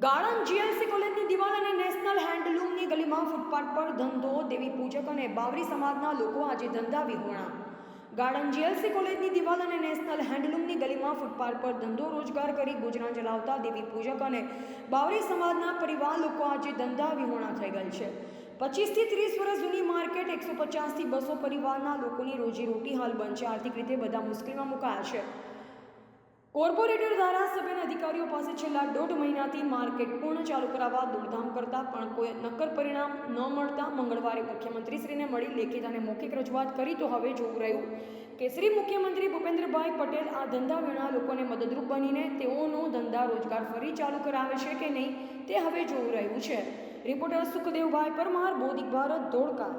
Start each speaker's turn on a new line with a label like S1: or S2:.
S1: ગાળણ જીએલસી કોલેજની દિવાલ અને નેશનલ હેન્ડલૂમની ગલીમાં ફૂટપાથ પર ધંધો, દેવી પૂજક અને બાવરી સમાજના લોકો આજે ધંધા વિહોણા. ગાર્ડન જીએલસી કોલેજની દિવાલ અને નેશનલ હેન્ડલૂમની ગલીમાં ફૂટપાથ પર ધંધો રોજગાર કરી ગુજરાન ચલાવતા દેવી પૂજક અને બાવરી સમાજના પરિવાર લોકો આજે ધંધા વિહોણા થઈ ગયેલ છે. પચીસથી ત્રીસ વર્ષ જૂની માર્કેટ, એકસો પચાસથી બસો પરિવારના લોકોની રોજીરોટી હાલ છે. આર્થિક રીતે બધા મુશ્કેલીમાં મુકાયા છે. કોર્પોરેટર ધારાસભ્ય અધિકારીઓ પાસે છેલ્લા દોઢ મહિનાથી માર્કેટ પૂર્ણ ચાલુ કરાવવા દોડધામ કરતા પણ કોઈ નક્કર પરિણામ ન મળતા મંગળવારે મુખ્યમંત્રીશ્રીને મળી લેખિત અને મૌખિક રજૂઆત કરી તો હવે જોવું રહ્યું. કે શ્રી મુખ્યમંત્રી ભૂપેન્દ્રભાઈ પટેલ આ ધંધા વિના લોકોને મદદરૂપ બનીને તેઓનો ધંધા રોજગાર ફરી ચાલુ કરાવે છે કે નહીં તે હવે જોવું રહ્યું છે. રિપોર્ટર સુખદેવભાઈ પરમાર, બોધિક ભારત, ધોળકા.